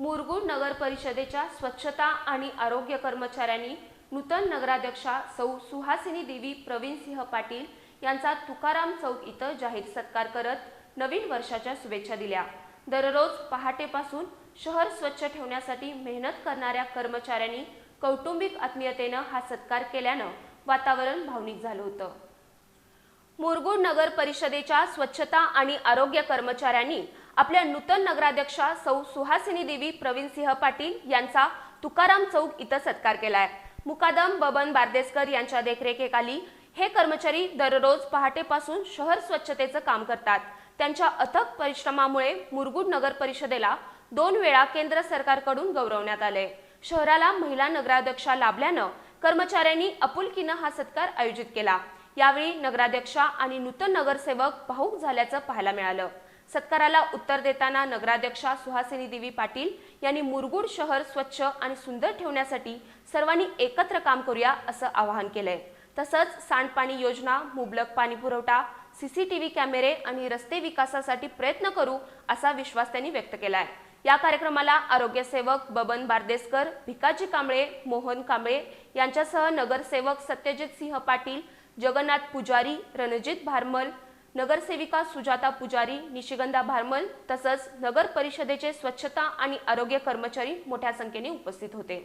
मुरगुड नगर परिषदेच्या स्वच्छता आणि आरोग्य कर्मचाऱ्यांनी नूतन नगराध्यक्षा सौ सुहासिनी देवी प्रवीण सिंह पाटील यांचा तुकाराम चौक इथं जाहीर सत्कार करत नवीन वर्षाच्या शुभेच्छा दिल्या. दररोज पहाटेपासून शहर स्वच्छ ठेवण्यासाठी मेहनत करणाऱ्या कर्मचाऱ्यांनी कौटुंबिक आत्मीयतेनं हा सत्कार केल्यानं वातावरण भावनिक झालं होतं. मुरगुड नगर परिषदेच्या स्वच्छता आणि आरोग्य कर्मचाऱ्यांनी आपल्या नूतन नगराध्यक्षा सौ सुहासिनी देवी प्रवीण सिंह पाटील यांचा तुकाराम चौक इथं सत्कार केलाय. मुकादम बबन बारदेसकर यांच्या देखरेखीखाली हे कर्मचारी दररोज पहाटेपासून शहर स्वच्छतेचं काम करतात. त्यांच्या अथक परिश्रमामुळे मुरगुड नगर परिषदेला दोन वेळा केंद्र सरकारकडून गौरवण्यात आले शहराला महिला नगराध्यक्षा लाभल्यानं कर्मचाऱ्यांनी आपुलकीनं हा सत्कार आयोजित केला. यावेळी नगराध्यक्षा आणि नूतन नगरसेवक भाऊक झाल्याचं पाहायला मिळालं. सत्काराला उत्तर देताना नगराध्यक्षा सुहासिनी देवी पाटील यांनी मुरगुड शहर स्वच्छ आणि सुंदर ठेवण्यासाठी सर्वांनी एकत्र काम करूया असं आवाहन केलंय. तसंच सांडपाणी योजना मुबलक पाणी पुरवठा सीसीटीव्ही कॅमेरे आणि रस्ते विकासासाठी प्रयत्न करू असा विश्वास त्यांनी व्यक्त केलाय. या कार्यक्रमाला आरोग्यसेवक बबन बारदेसकर भिकाजी कांबळे मोहन कांबळे यांच्यासह नगरसेवक सत्यजित सिंह पाटील जगन्नाथ पुजारी रणजित भारमल नगरसेविका सुजाता पुजारी निशिगंधा भारमल तसंच नगर परिषदेचे स्वच्छता आणि आरोग्य कर्मचारी मोठ्या संख्येने उपस्थित होते.